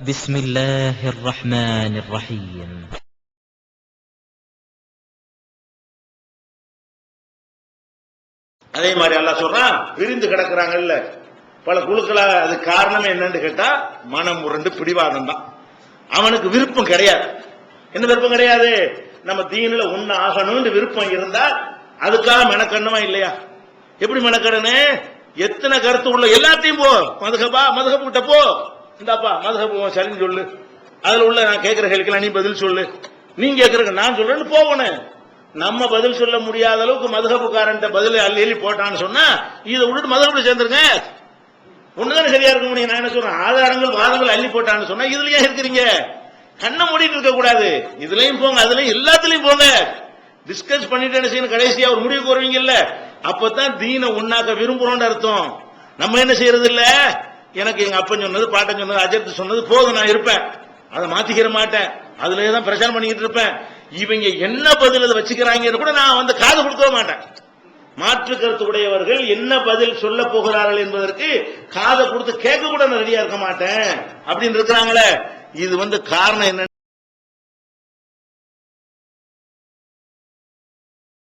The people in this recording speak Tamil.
بسم الله الرحمن الرحيم அதே மாதிரி அல்லாஹ் சொல்றான் பிரிந்து கிடக்குறாங்கல்ல பல குழுக்களா அது காரணம் என்னன்னு கேட்டா மனம் முரண்டு பிடிவாதம் தான் அவனுக்கு விருப்பம் கிடையாது என்ன விருப்பம் கிடையாது நம்ம தீனில ஒண்ணு ஆகணும்னு விருப்பம் இருந்தா அதுக்காக மெனக்கண்ணுமா இல்லையா எப்படி மெனக்கடனு எத்தனை கருத்து உள்ள எல்லாத்தையும் போ மதுகபா மதுகப்பு கிட்ட போ இந்தாப்பா மதுகப்பு சரின்னு சொல்லு. அதுல உள்ள நான் கேட்கிற கேள்விக்கெல்லாம் நீ பதில் சொல்லு. நீ கேட்கறக்கு நான் சொல்றேன்னு போகணும். நம்ம பதில் சொல்ல முடியாத அளவுக்கு மதுகபுக்காரன்ட்ட பதில் அள்ளி அள்ளி போட்டான்னு சொன்னா இதை விட்டுட்டு மதுகப்புல சேர்ந்துருங்க. ஒண்ணுதானே சரியா இருக்க முடியும் நான் என்ன சொல்றேன்? ஆதாரங்கள் வாதங்கள் அள்ளி போட்டான்னு சொன்னா இதுல ஏன் இருக்கிறீங்க. கண்ணை மூடிட்டு இருக்க கூடாது. இதுலயும் போங்க அதுலயும் எல்லாத்துலயும் போங்க. டிஸ்கஸ் பண்ணிட்டு என்ன செய்யணும்? கடைசியா ஒரு முடிவுக்கு வருவீங்கல்ல. அப்பதான் தீனை உண்ணாக்க விரும்புறோம்னு அர்த்தம். நம்ம என்ன செய்யறது இல்லை எனக்கு எங்க அப்பன் சொன்னது பாட்டன் சொன்னது அஜித் சொன்னது போதும் நான் இருப்பேன். அதை மாத்திக்கிற மாட்டேன். அதுலயே தான் பிரச்சாரம் பண்ணிக்கிட்டு இருப்பேன். இவங்க என்ன பதில் அதை வச்சுக்கிறாங்கன்னு கூட நான் வந்து காது கொடுக்கவே மாட்டேன். மாற்று கருத்து உடையவர்கள் என்ன பதில் சொல்ல போகிறார்கள் என்பதற்கு காதை கொடுத்து கேட்க கூட நான் ரெடியா இருக்க மாட்டேன். அப்படின்னு இருக்கிறாங்களே. இது வந்து காரணம் என்ன